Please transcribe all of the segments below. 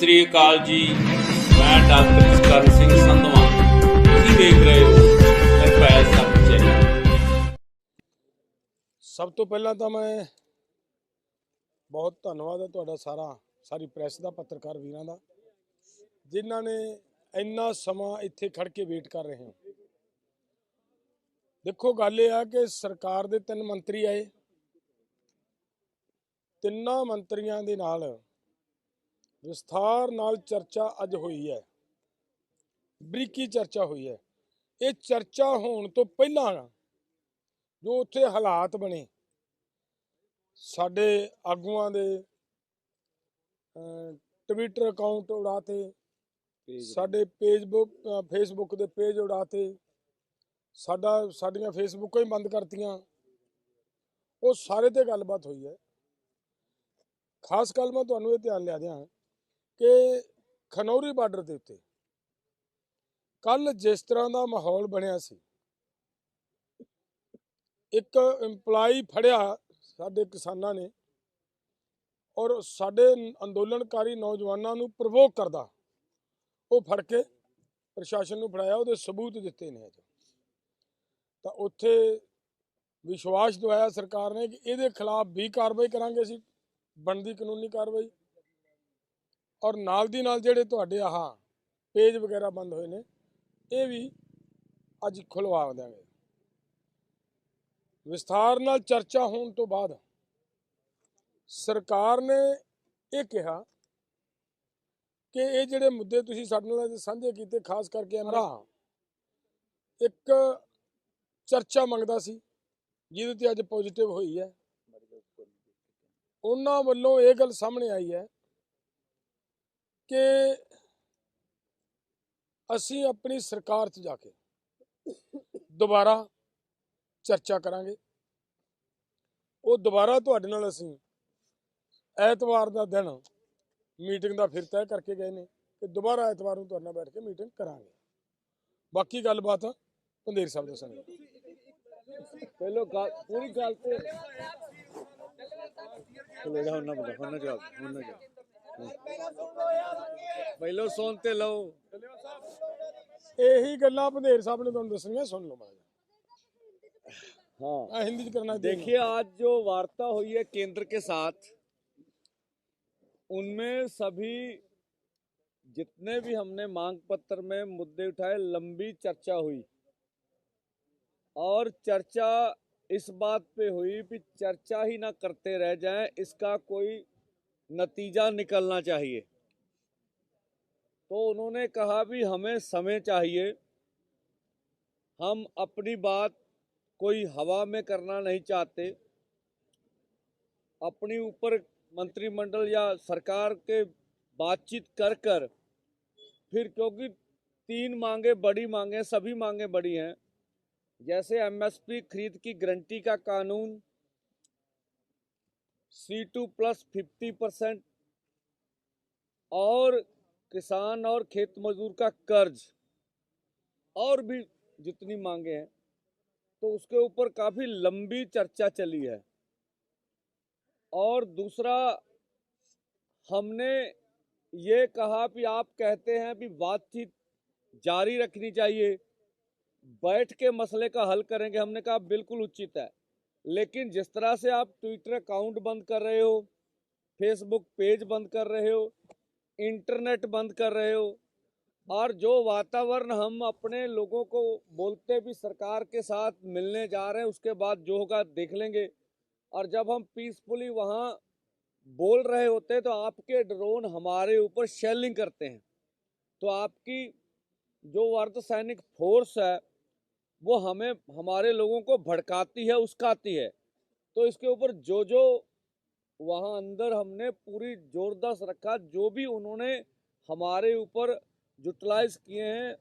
ਸ੍ਰੀ ਅਕਾਲ ਜੀ। ਮੈਂ ਡਾਕਟਰ ਕਰਨ ਸਿੰਘ ਸੰਧਵਾ। ਤੁਸੀਂ ਦੇਖ ਰਹੇ ਹੋ ਨਿਰਭੈ ਸੱਚੇ ਸਭ ਤੋਂ ਪਹਿਲਾਂ ਤਾਂ ਮੈਂ ਬਹੁਤ ਧੰਨਵਾਦ ਹੈ ਤੁਹਾਡਾ ਸਾਰਾ, ਸਾਰੀ ਪ੍ਰੈਸ ਦਾ, ਪੱਤਰਕਾਰ ਵੀਰਾਂ ਦਾ, ਜਿਨ੍ਹਾਂ ਨੇ ਇੰਨਾ ਸਮਾਂ ਇੱਥੇ ਖੜ ਕੇ ਵੇਟ ਕਰ ਰਹੇ ਹੋ। ਦੇਖੋ, ਗੱਲ ਇਹ ਆ ਕਿ ਸਰਕਾਰ ਦੇ ਤਿੰਨ ਮੰਤਰੀ ਆਏ। ਤਿੰਨਾਂ ਮੰਤਰੀਆਂ ਦੇ ਨਾਲ ਵਿਸਥਾਰ ਨਾਲ ਚਰਚਾ ਅੱਜ ਹੋਈ ਹੈ। ਬਰੀਕੀ ਚਰਚਾ ਹੋਈ ਹੈ। ਇਹ ਚਰਚਾ ਹੋਣ ਤੋਂ ਪਹਿਲਾਂ ਜੋ ਉੱਥੇ ਹਾਲਾਤ ਬਣੇ ਸਾਡੇ ਆਗੂਆਂ ਦੇ ਟਵਿੱਟਰ ਅਕਾਊਂਟ ਉਡਾਤੇ ਸਾਡੇ ਪੇਜਬੁੱਕ ਫੇਸਬੁੱਕ ਦੇ ਪੇਜ ਉਡਾਤੇ ਸਾਡਾ ਸਾਡੀਆਂ ਫੇਸਬੁੱਕਾਂ ਹੀ ਬੰਦ ਕਰਤੀਆਂ। ਉਹ ਸਾਰੇ ਤੇ ਗੱਲਬਾਤ ਹੋਈ ਹੈ। ਖਾਸ ਗੱਲ ਮੈਂ ਤੁਹਾਨੂੰ ਇਹ ਧਿਆਨ ਲਿਆ ਦਿਆਂ। ਕਿ ਖਨੌਰੀ ਬਾਰਡਰ ਦੇ ਉੱਤੇ ਕੱਲ ਜਿਸ ਤਰ੍ਹਾਂ ਦਾ ਮਾਹੌਲ ਬਣਿਆ ਸੀ, ਇੱਕ EMPLOYE ਫੜਿਆ ਸਾਡੇ ਕਿਸਾਨਾਂ ਨੇ ਔਰ ਸਾਡੇ ਅੰਦੋਲਨਕਾਰੀ ਨੌਜਵਾਨਾਂ ਨੂੰ ਪ੍ਰਵੋਕ ਕਰਦਾ, ਉਹ ਫੜ ਕੇ ਪ੍ਰਸ਼ਾਸਨ ਨੂੰ ਫੜਾਇਆ, ਉਹਦੇ ਸਬੂਤ ਦਿੱਤੇ ਨੇ ਅੱਜ ਤਾਂ ਉੱਥੇ ਵਿਸ਼ਵਾਸ ਦਵਾਇਆ ਸਰਕਾਰ ਨੇ ਕਿ ਇਹਦੇ ਖਿਲਾਫ ਵੀ ਕਾਰਵਾਈ ਕਰਾਂਗੇ ਅਸੀਂ, ਬਣਦੀ ਕਾਨੂੰਨੀ ਕਾਰਵਾਈ। ਔਰ ਨਾਲ ਦੀ ਨਾਲ ਜਿਹੜੇ ਤੁਹਾਡੇ ਆਹ ਪੇਜ ਵਗੈਰਾ ਬੰਦ ਹੋਏ ਨੇ, ਇਹ ਵੀ ਅੱਜ ਖੁਲਵਾ ਦਿਆਂਗੇ। ਵਿਸਥਾਰ ਨਾਲ ਚਰਚਾ ਹੋਣ ਤੋਂ ਬਾਅਦ ਸਰਕਾਰ ਨੇ ਇਹ ਕਿਹਾ ਕਿ ਇਹ ਜਿਹੜੇ ਮੁੱਦੇ ਤੁਸੀਂ ਸਾਡੇ ਨਾਲ ਸਾਂਝੇ ਕੀਤੇ, ਖਾਸ ਕਰਕੇ ਅਮਰਾ ਇੱਕ ਚਰਚਾ ਮੰਗਦਾ ਸੀ, ਜਿਹਦੇ ਤੇ ਅੱਜ ਪੋਜ਼ਿਟਿਵ ਹੋਈ ਹੈ। ਉਹਨਾਂ ਵੱਲੋਂ ਇਹ ਗੱਲ ਸਾਹਮਣੇ ਆਈ ਹੈ ਕਿ ਅਸੀਂ ਆਪਣੀ ਸਰਕਾਰ 'ਚ ਜਾ ਕੇ ਦੁਬਾਰਾ ਚਰਚਾ ਕਰਾਂਗੇ। ਉਹ ਦੁਬਾਰਾ ਤੁਹਾਡੇ ਨਾਲ ਅਸੀਂ ਐਤਵਾਰ ਦਾ ਦਿਨ ਮੀਟਿੰਗ ਦਾ ਫਿਰ ਤੈਅ ਕਰਕੇ ਗਏ ਨੇ ਕਿ ਦੁਬਾਰਾ ਐਤਵਾਰ ਨੂੰ ਤੁਹਾਡੇ ਨਾਲ ਬੈਠ ਕੇ ਮੀਟਿੰਗ ਕਰਾਂਗੇ। ਬਾਕੀ ਗੱਲਬਾਤ ਪੰਦੇਰ ਸਾਹਿਬ ਦੱਸਣਗੇ। ਪਹਿਲੋ ਪੂਰੀ ਗੱਲ ਤੇ ਚਲੋ ਜਾ ਹੁਣ ਨਾ ਬੋਲੋ ਹੁਣ ਨਾ ਜਾਓ ਹੁਣ ਨਾ ਜਾਓ ਪਹਿਲੋ ਸੁਣ ਤੇ ਲਓ ਇਹੀ ਗੱਲਾਂ ਪੰਦੇਰ ਸਾਹਿਬ ਨੇ ਤੁਹਾਨੂੰ ਦੱਸਣੀਆਂ ਸੁਣ ਲਓ ਮਾੜਾ हाँ ਜਿਹਾ ਹਿੰਦੀ ਚ ਕਰਨਾ देखिए आज जो वार्ता हुई है केंद्र के साथ उनमें सभी जितने भी हमने मांग पत्र में मुद्दे उठाए लंबी चर्चा हुई और चर्चा इस बात पे हुई कि चर्चा ही ना करते रह जाएं इसका कोई नतीजा निकलना चाहिए। तो उन्होंने कहा भी, हमें समय चाहिए। हम अपनी बात कोई हवा में करना नहीं चाहते। अपनी ऊपर मंत्रिमंडल या सरकार के बातचीत कर कर, फिर क्योंकि तीन मांगे बड़ी मांगे सभी मांगे बड़ी हैं, जैसे एमएसपी खरीद की गारंटी का कानून C two plus fifty percent और किसान और खेत मजदूर का कर्ज और भी जितनी मांगे हैं तो उसके ऊपर काफ़ी लंबी चर्चा चली है। और दूसरा, हमने ये कहा कि आप कहते हैं कि बातचीत जारी रखनी चाहिए, बैठ के मसले का हल करेंगे, हमने कहा बिल्कुल उचित है। लेकिन जिस तरह से आप ट्विटर अकाउंट बंद कर रहे हो फेसबुक पेज बंद कर रहे हो इंटरनेट बंद कर रहे हो, और जो वातावरण हम अपने लोगों को बोलते भी सरकार के साथ मिलने जा रहे हैं, उसके बाद जो होगा देख लेंगे। और जब हम पीसफुली वहाँ बोल रहे होते हैं तो आपके ड्रोन हमारे ऊपर शेलिंग करते हैं। तो आपकी जो अर्धसैनिक फोर्स है वो हमें, हमारे लोगों को भड़काती है, उसकाती है। तो इसके ऊपर जो जो वहाँ अंदर हमने पूरी जोरदार रखा, जो भी उन्होंने हमारे ऊपर यूटिलाइज किए हैं,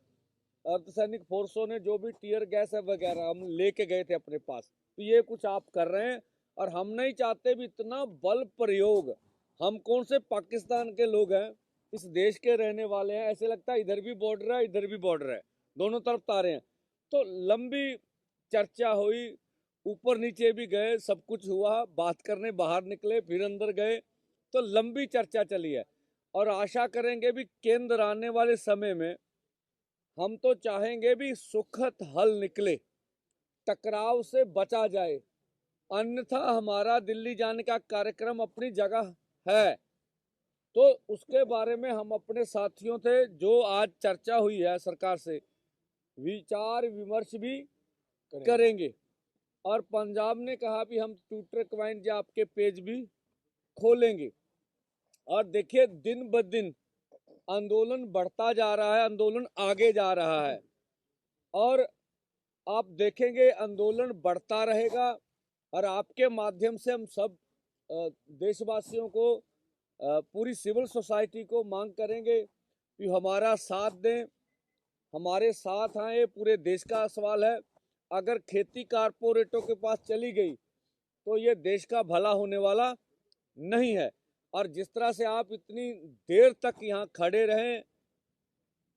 अर्धसैनिक फोर्सों ने, जो भी टीयर गैस है वगैरह हम लेके गए थे अपने पास तो ये कुछ आप कर रहे हैं, और हम नहीं चाहते भी इतना बल प्रयोग। हम कौन से पाकिस्तान के लोग हैं, इस देश के रहने वाले हैं, ऐसे लगता है इधर भी बॉर्डर है, इधर भी बॉर्डर है, दोनों तरफ़ तारे हैं। तो लंबी चर्चा हुई, ऊपर नीचे भी गए, सब कुछ हुआ, बात करने बाहर निकले, फिर अंदर गए तो लंबी चर्चा चली है। और आशा करेंगे भी केंद्र आने वाले समय में हम तो चाहेंगे भी सुखद हल निकले, टकराव से बचा जाए। अन्यथा हमारा दिल्ली जाने का कार्यक्रम अपनी जगह है। तो उसके बारे में हम अपने साथियों से जो आज चर्चा हुई है सरकार से विचार विमर्श भी करेंगे। और पंजाब ने कहा भी हम ट्विटर क्वाइंट या आपके पेज भी खोलेंगे। और देखिए दिन ब दिन आंदोलन बढ़ता जा रहा है आंदोलन आगे जा रहा है। और आप देखेंगे आंदोलन बढ़ता रहेगा और आपके माध्यम से हम सब देशवासियों को पूरी सिविल सोसाइटी को मांग करेंगे कि हमारा साथ दें। हमारे साथ आए पूरे देश का सवाल है। अगर खेती कारपोरेटों के पास चली गई तो ये देश का भला होने वाला नहीं है। और जिस तरह से आप इतनी देर तक यहाँ खड़े रहें,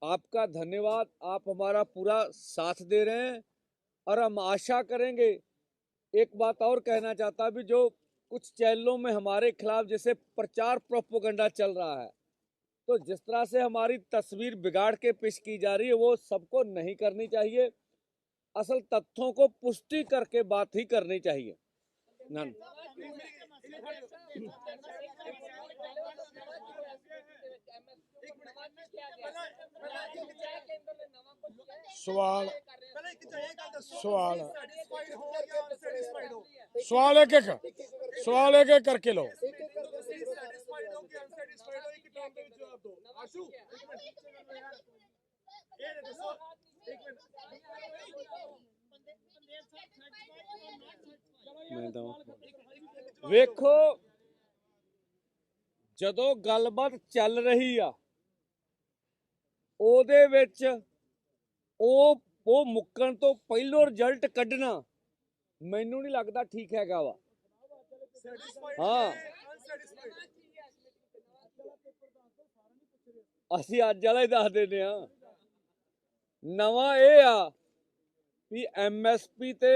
आपका धन्यवाद, आप हमारा पूरा साथ दे रहे हैं। और हम आशा करेंगे, एक बात और कहना चाहता भी, जो कुछ चैनलों में हमारे खिलाफ जैसे प्रचार प्रोपोगंडा चल रहा है तो जिस तरह से हमारी तस्वीर बिगाड़ के पेश की जा रही है वो सबको नहीं करनी चाहिए। असल तथ्यों को पुष्टि करके बात ही करनी चाहिए। सवाल सवाल। सवाल। एक एक सवाल एक एक करके लो। ਵੇਖੋ, ਜਦੋਂ ਗੱਲਬਾਤ ਚੱਲ ਰਹੀ ਆ, ਉਹਦੇ ਵਿੱਚ ਉਹ ਉਹ ਮੁੱਕਣ ਤੋਂ ਪਹਿਲੋਂ ਰਿਜ਼ਲਟ ਕੱਢਣਾ ਮੈਨੂੰ ਨਹੀਂ ਲੱਗਦਾ ਠੀਕ ਹੈਗਾ ਵਾ ਹਾਂ। ਅਸੀਂ ਅੱਜ ਵਾਲਾ ਹੀ ਦੱਸ ਦਿੰਦੇ ਆ ਨਵਾਂ ਇਹ ਆ ਵੀ ਐਮਐਸਪੀ ਤੇ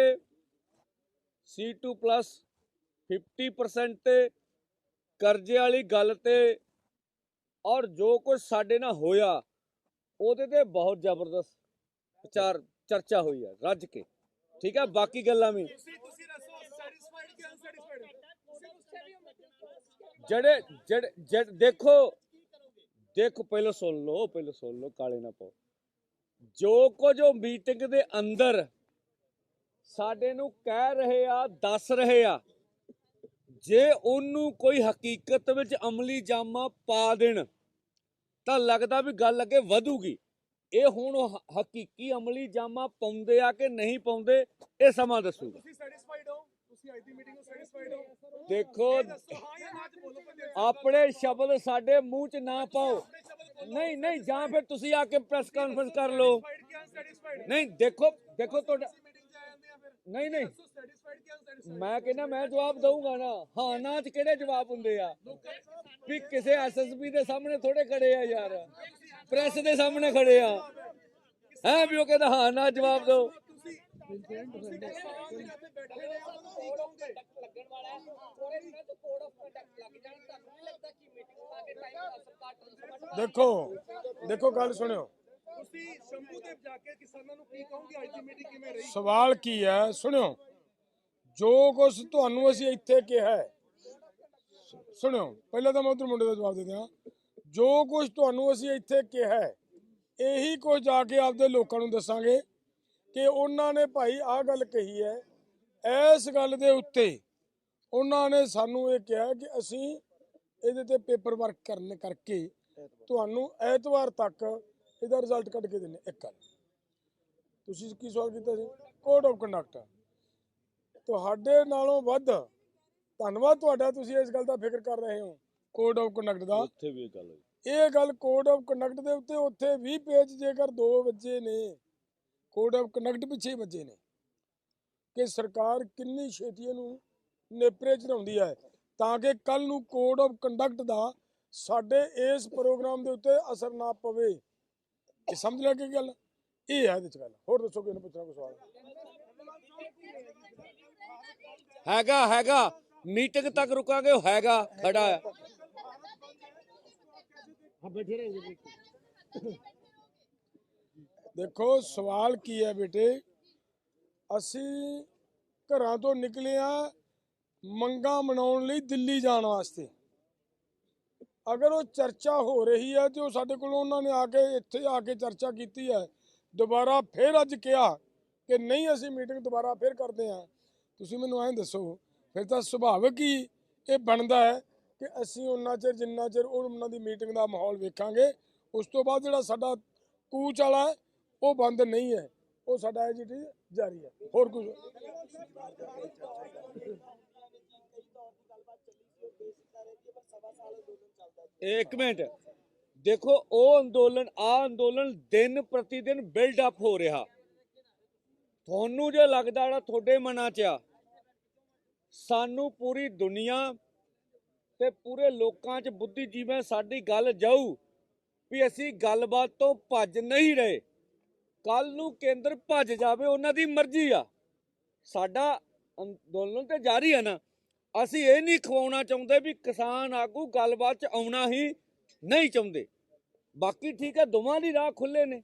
C2 ਪਲੱਸ 50% ਤੇ ਕਰਜ਼ੇ ਵਾਲੀ ਗੱਲ ਤੇ ਔਰ ਜੋ ਕੁਝ ਸਾਡੇ ਨਾਲ ਹੋਇਆ, ਉਹਦੇ ਤੇ ਬਹੁਤ ਜ਼ਬਰਦਸਤ ਵਿਚਾਰ, ਚਰਚਾ ਹੋਈ ਹੈ, ਰੱਜ ਕੇ। ਠੀਕ ਹੈ, ਬਾਕੀ ਗੱਲਾਂ ਵੀ। ਜਿਹੜੇ ਜਿਹੜੇ, ਜਿਹੜੇ- ਦੇਖੋ ਦੇਖੋ, ਪਹਿਲਾਂ ਸੁਣ ਲਓ, ਪਹਿਲਾਂ ਸੁਣ ਲਓ, ਕਾਲੇ ਨਾ ਪਾਓ। ਜੋ ਕੁਝ ਉਹ ਮੀਟਿੰਗ ਦੇ ਅੰਦਰ ਸਾਡੇ ਨੂੰ ਕਹਿ ਰਹੇ ਆ, ਦੱਸ ਰਹੇ ਆ ਜੇ ਉਹਨੂੰ ਕੋਈ ਹਕੀਕਤ ਵਿੱਚ ਅਮਲੀ ਜਾਮਾ ਪਾ ਦੇਣ ਤਾਂ ਲੱਗਦਾ ਵੀ ਗੱਲ ਅੱਗੇ ਵਧੂਗੀ। ਇਹ ਹੁਣ ਹਕੀਕੀ ਅਮਲੀ ਜਾਮਾ ਪਾਉਂਦੇ ਆ ਕਿ ਨਹੀਂ ਪਾਉਂਦੇ ਇਹ ਸਮਾਂ ਦੱਸੂਗਾ। ਤੁਸੀਂ ਸੈਟੀਸਫਾਈਡ ਹੋ? ਤੁਸੀਂ ਅੱਜ ਦੀ ਮੀਟਿੰਗ ਨੂੰ ਸੈਟੀਸਫਾਈਡ ਹੋ? ਦੇਖੋ ਆਪਣੇ ਸ਼ਬਦ ਸਾਡੇ ਮੂੰਹ 'ਚ ਨਾ ਪਾਓ। ਨਹੀਂ ਨਹੀਂ ਜਾਂ ਫਿਰ ਤੁਸੀਂ ਆ ਕੇ ਪ੍ਰੈਸ ਕਾਨਫਰੰਸ ਕਰ ਲਓ। ਨਹੀਂ ਦੇਖੋ ਦੇਖੋ ਤੁਹਾਡਾ ਨਹੀਂ ਨਹੀਂ ਦੱਸੋ ਸੈਟੀਸਫਾਈਡ ਕਿ ਅਨਸੈਟੀਸਫਾਈਡ ਮੈਂ ਕਹਿੰਦਾ ਮੈਂ ਜਵਾਬ ਦਊਂਗਾ ਨਾ। ਹਾਂ ਨਾ 'ਚ ਕਿਹੜੇ ਜਵਾਬ ਹੁੰਦੇ ਆ? ਵੀ ਕਿਸੇ ਐਸਐਸਪੀ ਦੇ ਸਾਹਮਣੇ ਥੋੜੇ ਖੜੇ ਆ ਯਾਰ। ਪ੍ਰੈਸ ਦੇ ਸਾਹਮਣੇ ਖੜੇ ਆ। ਹੈ ਵੀ ਉਹ ਕਹਿੰਦਾ ਹਾਂ ਨਾ ਜਵਾਬ ਦਿਓ। ਦੇਖੋ ਦੇਖੋ ਗੱਲ ਸੁਣਿਓ। ਤੁਸੀਂ ਸ਼ੰਭੂ ਤੇ ਜਾ ਕੇ ਕਿਸਾਨਾਂ ਨੂੰ ਕੀ ਕਹੋਗੇ? ਅੱਜ ਦੀ ਮੀਟਿੰਗ ਕਿਵੇਂ ਰਹੀ? ਸਵਾਲ ਕੀ ਹੈ? ਸੁਣਿਓ। ਜੋ ਕੁਝ ਤੁਹਾਨੂੰ ਅਸੀਂ ਇੱਥੇ ਕਿਹਾ ਹੈ। ਸੁਣਿਓ, ਪਹਿਲਾਂ ਤਾਂ ਮੈਂ ਉਧਰ ਮੁੰਡੇ ਦਾ ਜਵਾਬ ਦੇ ਦਿਆਂ। ਜੋ ਕੁਝ ਤੁਹਾਨੂੰ ਅਸੀਂ ਇੱਥੇ ਕਿਹਾ ਹੈ, ਇਹੀ ਕੁਝ ਜਾ ਕੇ ਆਪਦੇ ਲੋਕਾਂ ਨੂੰ ਦੱਸਾਂਗੇ ਕਿ ਉਹਨਾਂ ਨੇ ਭਾਈ ਆਹ ਗੱਲ ਕਹੀ ਹੈ, ਇਸ ਗੱਲ ਦੇ ਉੱਤੇ ਉਹਨਾਂ ਨੇ ਸਾਨੂੰ ਇਹ ਕਿਹਾ ਕਿ ਅਸੀਂ ਇਹਦੇ ਤੇ ਪੇਪਰ ਵਰਕ ਕਰਨ ਕਰਕੇ ਤੁਹਾਨੂੰ ਐਤਵਾਰ ਤੱਕ ਇਹਦਾ ਰਿਜ਼ਲਟ ਕੱਢ ਕੇ ਦਿੰਨੇ ਇੱਕ ਗੱਲ। ਤੁਸੀਂ ਕੀ ਸਵਾਲ ਕੀਤਾ ਸੀ? ਕੋਡ ਆਫ ਕੰਡਕਟ ਤੁਹਾਡੇ ਨਾਲੋਂ ਵੱਧ ਧੰਨਵਾਦ ਤੁਹਾਡਾ ਤੁਸੀਂ ਇਸ ਗੱਲ ਦਾ ਫਿਕਰ ਕਰ ਰਹੇ ਹੋ। ਕੋਡ ਆਫ ਕੰਡਕਟ ਦਾ। ਉੱਥੇ ਵੀ ਇਹ ਗੱਲ ਇਹ ਗੱਲ ਕੋਡ ਆਫ ਕੰਡਕਟ ਦੇ ਉੱਤੇ ਉੱਥੇ 20 ਪੇਜ ਜੇਕਰ ਦੋ ਬੱਚੇ ਨੇ ਕੋਡ ਆਫ ਕੰਡਕਟ ਪਿੱਛੇ ਬੱਚੇ ਨੇ। ਕਿ ਸਰਕਾਰ ਕਿੰਨੀ ਛੇਤੀ ਇਹਨੂੰ ਨੇਪਰੇ ਚੜਾਉਂਦੀ ਹੈ। ਤਾਂ ਕਿ ਕੱਲ ਨੂੰ ਕੋਡ ਆਫ ਕੰਡਕਟ ਦਾ ਸਾਡੇ ਇਸ ਪ੍ਰੋਗਰਾਮ ਦੇ ਉੱਤੇ ਅਸਰ ਨਾ ਪਵੇ। ਇਹ ਸਮਝ ਕਿ ਗੱਲ? ਇਹ ਹੈ ਇਹਦੇ ਚ ਗੱਲ। ਹੋਰ ਦੱਸੋ ਕਿਹਨੂੰ ਪੁੱਛਣਾ ਕੋਈ ਸਵਾਲ? ਹੈਗਾ ਹੈਗਾ। ਮੀਟਿੰਗ ਤੱਕ ਰੁਕਾਂਗੇ ਉਹ ਹੈਗਾ ਖੜਾ ਹੈ ਦੇਖੋ ਸਵਾਲ ਕੀ ਹੈ ਬੇਟੇ? ਅਸੀਂ ਘਰਾਂ ਤੋਂ ਨਿਕਲੇ ਆ ਮੰਗਾ ਮਨਾਉਣ ਲਈ ਦਿੱਲੀ ਜਾਣ ਵਾਸਤੇ। ਅਗਰ ਉਹ ਚਰਚਾ ਹੋ ਰਹੀ ਹੈ ਤੇ ਉਹ ਸਾਡੇ ਕੋਲ ਉਹਨਾਂ ਨੇ ਆ ਕੇ ਇੱਥੇ ਆ ਕੇ ਚਰਚਾ ਕੀਤੀ ਹੈ ਦੁਬਾਰਾ ਫਿਰ ਅੱਜ ਕਿਹਾ ਕਿ ਨਹੀਂ ਅਸੀਂ ਮੀਟਿੰਗ ਦੁਬਾਰਾ ਫਿਰ ਕਰਦੇ ਹਾਂ ਤੁਸੀਂ ਮੈਨੂੰ ਐਂ ਦੱਸੋ, ਫਿਰ ਤਾਂ ਸੁਭਾਵਿਕ ਹੀ ਇਹ ਬਣਦਾ ਹੈ ਕਿ ਅਸੀਂ ਉਹਨਾਂ ਚਿਰ, ਜਿੰਨਾ ਚਿਰ ਉਹ ਉਹਨਾਂ ਦੀ ਮੀਟਿੰਗ ਦਾ ਮਾਹੌਲ ਵੇਖਾਂਗੇ, ਉਸ ਤੋਂ ਬਾਅਦ ਜਿਹੜਾ ਸਾਡਾ ਕੂਚ ਵਾਲਾ ਉਹ ਬੰਦ ਨਹੀਂ ਹੈ। ਉਹ ਸਾਡਾ ਐਜੀਟੀ ਜਾਰੀ ਹੈ। ਹੋਰ ਕੁਝ? ਇੱਕ ਮਿੰਟ। ਦੇਖੋ, ਉਹ ਅੰਦੋਲਨ, ਆ ਅੰਦੋਲਨ ਦਿਨ ਪ੍ਰਤੀ ਦਿਨ ਬਿਲਡ ਅਪ ਹੋ ਰਿਹਾ। ਤੁਹਾਨੂੰ ਜੇ ਲੱਗਦਾ ਜਿਹੜਾ ਤੁਹਾਡੇ ਮਨਾਂ 'ਚ ਆ ਸਾਨੂੰ ਪੂਰੀ ਦੁਨੀਆ ਤੇ ਪੂਰੇ ਲੋਕਾਂ 'ਚ ਬੁੱਧੀ ਜੀਵਾਂ ਸਾਡੀ ਗੱਲ ਜਾਊ ਵੀ ਅਸੀਂ ਗੱਲਬਾਤ ਤੋਂ ਭੱਜ ਨਹੀਂ ਰਹੇ। ਕੱਲ ਨੂੰ ਕੇਂਦਰ ਭੱਜ ਜਾਵੇ, ਉਹਨਾਂ ਦੀ ਮਰਜ਼ੀ ਆ। ਸਾਡਾ ਅੰਦੋਲਨ ਤੇ ਜਾਰੀ ਹੈ ਨਾ। ਅਸੀਂ ਇਹ ਨਹੀਂ ਖਵਾਉਣਾ ਚਾਹੁੰਦੇ ਵੀ ਕਿਸਾਨ ਆਗੂ ਗੱਲਬਾਤ 'ਚ ਆਉਣਾ ਹੀ ਨਹੀਂ ਚਾਹੁੰਦੇ। ਬਾਕੀ ਠੀਕ ਹੈ ਦੋਵਾਂ ਦੀ ਰਾਹ ਖੁੱਲੇ ਨੇ।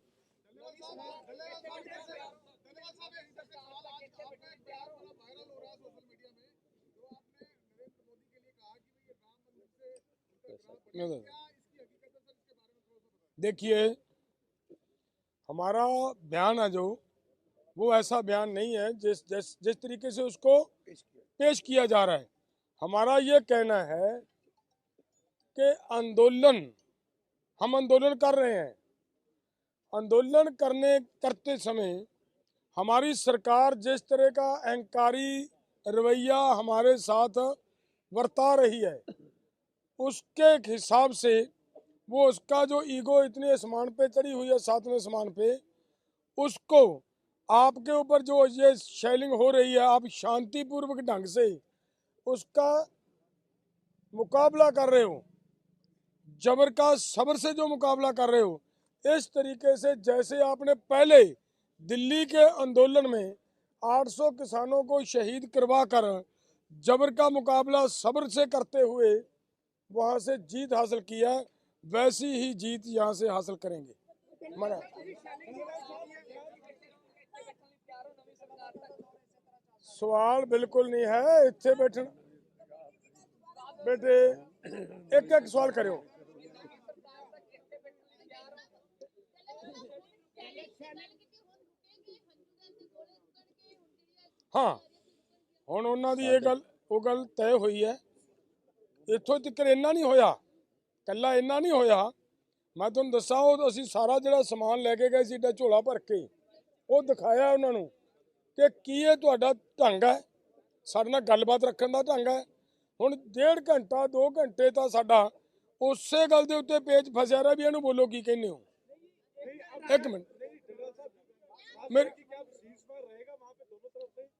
देखिए हमारा बयान है जो वो ऐसा बयान नहीं है जिस जिस जिस तरीके से उसको पेश किया जा रहा है। हमारा ये कहना है कि आंदोलन हम आंदोलन कर रहे हैं। आंदोलन करने करते समय हमारी सरकार जिस तरह का अहंकारी रवैया हमारे साथ वर्ता रही है उसके हिसाब से वो उसका जो ईगो इतने आसमान पे चढ़ी हुई है, सातवें आसमान पे, उसको आपके ऊपर जो ये शेलिंग हो रही है, आप शांतिपूर्वक ढंग से उसका मुकाबला कर रहे हो, जबर का सब्र से जो मुकाबला कर रहे हो, इस तरीके से जैसे आपने पहले दिल्ली के आंदोलन में 800 किसानों को शहीद करवा कर जबर का मुकाबला सब्र से करते हुए वहां से जीत हासिल किया वैसी ही जीत यहाँ से हासिल करेंगे मना ਸਵਾਲ ਬਿਲਕੁਲ ਨਹੀਂ ਹੈ ਇੱਥੇ ਬੈਠਣ ਬੇਟੇ ਇੱਕ ਇੱਕ ਸਵਾਲ ਕਰਿਓ ਹਾਂ ਹੁਣ ਉਹਨਾਂ ਦੀ ਇਹ ਗੱਲ ਉਹ ਗੱਲ ਤੈਅ ਹੋਈ ਹੈ ਇੱਥੋਂ ਤੱਕ ਇੰਨਾ ਨਹੀਂ ਹੋਇਆ ਕੱਲਾ ਇੰਨਾ ਨਹੀਂ ਹੋਇਆ ਮੈਂ ਤੁਹਾਨੂੰ ਦੱਸਾਂ ਉਹ ਅਸੀਂ ਸਾਰਾ ਜਿਹੜਾ ਸਮਾਨ ਲੈ ਕੇ ਗਏ ਸੀ ਏਡਾ ਝੋਲਾ ਭਰ ਕੇ ਉਹ ਦਿਖਾਇਆ ਉਹਨਾਂ ਨੂੰ ਕਿ ਕੀ ਇਹ ਤੁਹਾਡਾ ਢੰਗ ਹੈ ਸਾਡੇ ਨਾਲ ਗੱਲਬਾਤ ਰੱਖਣ ਦਾ ਢੰਗ ਹੈ ਹੁਣ ਡੇਢ ਘੰਟਾ 2 ਘੰਟੇ ਤਾਂ ਸਾਡਾ ਉਸੇ ਗੱਲ ਦੇ ਉੱਤੇ ਪੇਚ ਫਸਿਆ ਰਿਹਾ ਵੀ ਇਹਨੂੰ ਬੋਲੋ ਕੀ ਕਹਿੰਦੇ ਹੋ ਇੱਕ ਮਿੰਟ मेरे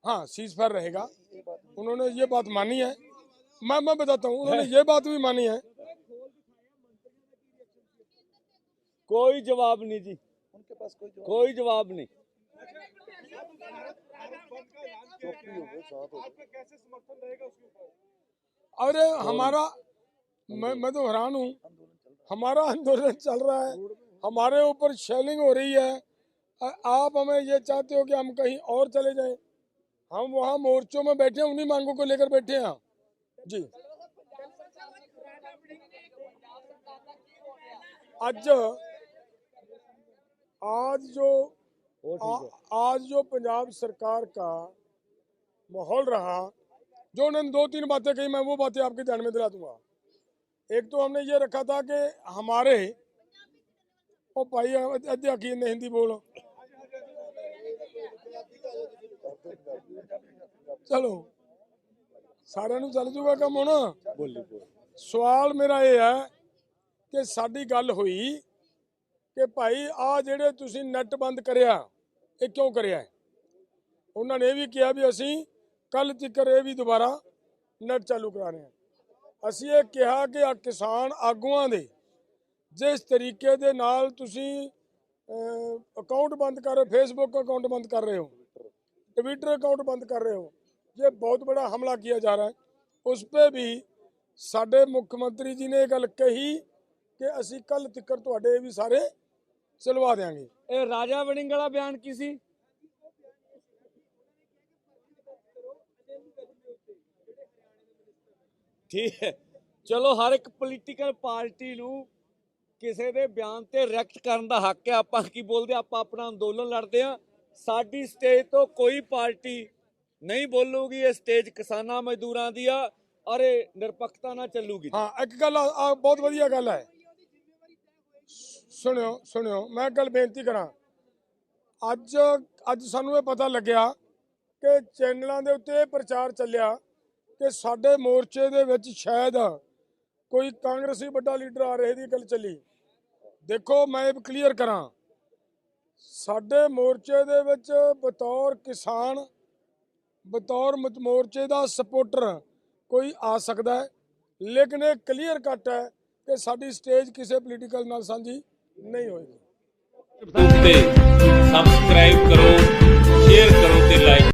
हाँ सीज फायर रहेगा उन्होंने ये बात मानी है मैं मैं बताता हूँ उन्होंने ये बात भी मानी है। कोई जवाब नहीं जी। उनके पास कोई जवाब कोई जवाब नहीं। अरे हमारा मैं मैं तो हैरान हूँ। हमारा आंदोलन चल रहा है। हमारे ऊपर शेलिंग हो रही है। आप हमें ये चाहते हो कि हम कहीं और चले जाएँ? हम वहाँ मोर्चों में बैठे उन्हीं मांगों को लेकर बैठे हैं जी आज आज जो ਉਹ ਠੀਕ ਹੈ आ, आज जो पंजाब सरकार का माहौल रहा जो उन्होंने दो तीन बातें कही मैं वो बातें आपके ध्यान में दिला दूंगा एक तो हमने ये रखा था कि हमारे ओ भाई अध्या की ने हिंदी बोलो चलो ਸਾਰਿਆਂ ਨੂੰ ਚੱਲ ਜੂਗਾ ਕੰਮ ਹੁਣ? ਬੋਲੀ ਸਵਾਲ ਮੇਰਾ ਇਹ ਹੈ ਕਿ ਸਾਡੀ ਗੱਲ ਹੋਈ ਕਿ ਭਾਈ ਆ ਜਿਹੜੇ ਤੁਸੀਂ ਨੈਟ ਬੰਦ ਕਰਿਆ ਇਹ ਕਿਉਂ ਕਰਿਆ ਉਹਨਾਂ ਨੇ ਇਹ ਵੀ ਕਿਹਾ ਵੀ ਅਸੀਂ ਕੱਲ ਤੱਕਰ ਇਹ ਵੀ ਦੁਬਾਰਾ ਨੈਟ ਚਾਲੂ ਕਰਾ ਰਹੇ ਹਾਂ ਅਸੀਂ ਇਹ ਕਿਹਾ ਕਿ ਆ ਕਿਸਾਨ ਆਗੂਆਂ ਦੇ ਜਿਸ ਤਰੀਕੇ ਦੇ ਨਾਲ ਤੁਸੀਂ ਅਕਾਊਂਟ ਬੰਦ ਕਰ ਰਹੇ ਫੇਸਬੁੱਕ ਅਕਾਊਂਟ ਬੰਦ ਕਰ ਰਹੇ ਹੋ ਟਵਿੱਟਰ ਅਕਾਊਂਟ ਬੰਦ ਕਰ ਰਹੇ ਹੋ ਜੇ ਬਹੁਤ ਬੜਾ ਹਮਲਾ ਕੀਤਾ ਜਾ ਰਿਹਾ ਉਸ 'ਤੇ ਵੀ ਸਾਡੇ ਮੁੱਖ ਮੰਤਰੀ ਜੀ ਨੇ ਇਹ ਗੱਲ ਕਹੀ ਕਿ ਅਸੀਂ ਕੱਲ ਤੱਕਰ ਤੁਹਾਡੇ ਵੀ ਸਾਰੇ ਚਲਵਾ ਦੇਾਂਗੇ ਇਹ ਰਾਜਾ ਵੜਿੰਗ ਵਾਲਾ ਬਿਆਨ ਕੀ ਸੀ? ਠੀਕ ਹੈ। ਚਲੋ ਹਰ ਇੱਕ ਪੋਲੀਟੀਕਲ ਪਾਰਟੀ ਨੂੰ ਕਿਸੇ ਦੇ ਬਿਆਨ ਤੇ ਰਿਐਕਟ ਕਰਨ ਦਾ ਹੱਕ ਹੈ। ਆਪਾਂ ਕੀ ਬੋਲਦੇ ਆਪਾਂ ਆਪਣਾ ਅੰਦੋਲਨ ਲੜਦੇ ਆ ਸਾਡੀ ਸਟੇਜ ਤੋਂ ਕੋਈ ਪਾਰਟੀ ਨਹੀਂ ਬੋਲੂਗੀ ਇਹ ਸਟੇਜ ਕਿਸਾਨਾਂ ਮਜ਼ਦੂਰਾਂ ਦੀ ਆ ਔਰ ਇਹ ਨਿਰਪੱਖਤਾ ਨਾਲ ਚੱਲੂਗੀ। ਹਾਂ, ਇੱਕ ਗੱਲ ਆ ਬਹੁਤ ਵਧੀਆ ਗੱਲ ਹੈ। ਸੁਣਿਓ ਸੁਣਿਓ, ਮੈਂ ਇੱਕ ਗੱਲ ਬੇਨਤੀ ਕਰਾਂ। ਅੱਜ ਅੱਜ ਸਾਨੂੰ ਇਹ ਪਤਾ ਲੱਗਿਆ ਕਿ ਚੈਨਲਾਂ ਦੇ ਉੱਤੇ ਇਹ ਪ੍ਰਚਾਰ ਚੱਲਿਆ ਕਿ ਸਾਡੇ ਮੋਰਚੇ ਦੇ ਵਿੱਚ ਸ਼ਾਇਦ ਕੋਈ ਕਾਂਗਰਸੀ ਵੱਡਾ ਲੀਡਰ ਆ ਰਹੇ ਦੀ ਗੱਲ ਚੱਲੀ। ਦੇਖੋ, ਮੈਂ ਇਹ ਕਲੀਅਰ ਕਰਾਂ। ਸਾਡੇ ਮੋਰਚੇ ਦੇ ਵਿੱਚ ਬਤੌਰ ਕਿਸਾਨ ਬਤੌਰ ਮੋਰਚੇ ਦਾ ਸਪੋਰਟਰ ਕੋਈ ਆ ਸਕਦਾ ਹੈ। ਲੇਕਿਨ ਇਹ ਕਲੀਅਰ ਕੱਟ ਹੈ ਕਿ ਸਾਡੀ ਸਟੇਜ ਕਿਸੇ ਪੋਲੀਟੀਕਲ ਨਾਲ ਸਾਂਝੀ ਨਹੀਂ ਹੋਏਗੀ। ਸਬਸਕ੍ਰਾਈਬ ਕਰੋ ਸ਼ੇਅਰ ਕਰੋ ਤੇ ਲਾਈਕ